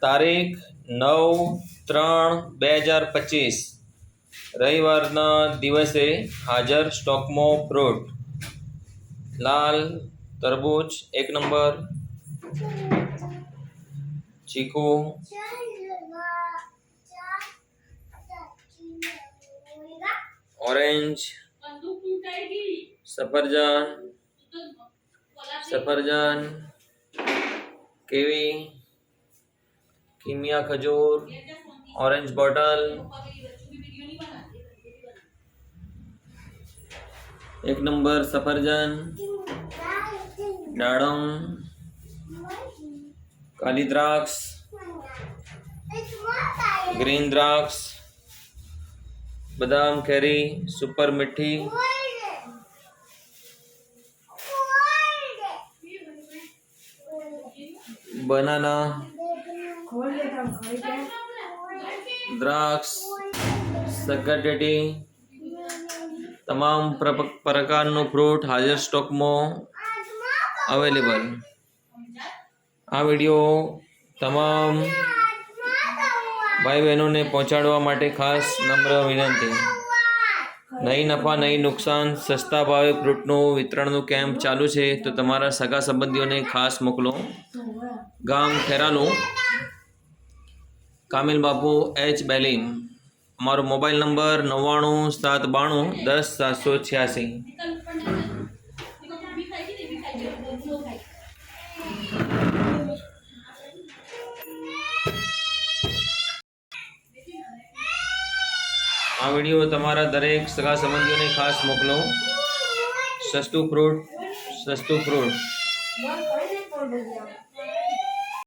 તારીખ નવ ત્રણ બે હજાર પચીસ. રવિવારના દિવસે હાજર સ્ટોકમો ફ્રૂટ. લાલ તરબૂચ એક નંબર. ચીકુ. ઓરેન્જ. સફરજન. સફરજન. કેવી? कीमिया खजूर ऑरेंज बॉटल एक नंबर सफरजन डाडम काली द्राक्ष, ग्रीन द्राक्ष, बादाम कैरी, सुपर मिठी बनाना। દ્રાક્ષ સકરટેટી તમામ પ્ર- પ્રકારનું ફ્રૂટ હાજર સ્ટોકમાં અવેલેબલ આ વીડિયો તમામ ભાઈ બહેનોને પહોંચાડવા માટે ખાસ નમ્ર વિનંતી. નહીં નફા નહીં નુકસાન, સસ્તા ભાવે ફ્રૂટનું વિતરણનું કેમ્પ ચાલુ છે, તો તમારા સગા સંબંધીઓને ખાસ મોકલો. ગામ ખેરાલું. કામિલ બાપુ એચ બેલીમ. અમારો મોબાઈલ નંબર નવ્વાણું, સાત બાણું, દસ, સાતસો છ્યાસી. આ વીડિયો તમારા દરેક સગા સંબંધીઓને ખાસ મોકલો. સસ્તું ફ્રૂટ સસ્તું ફ્રૂટ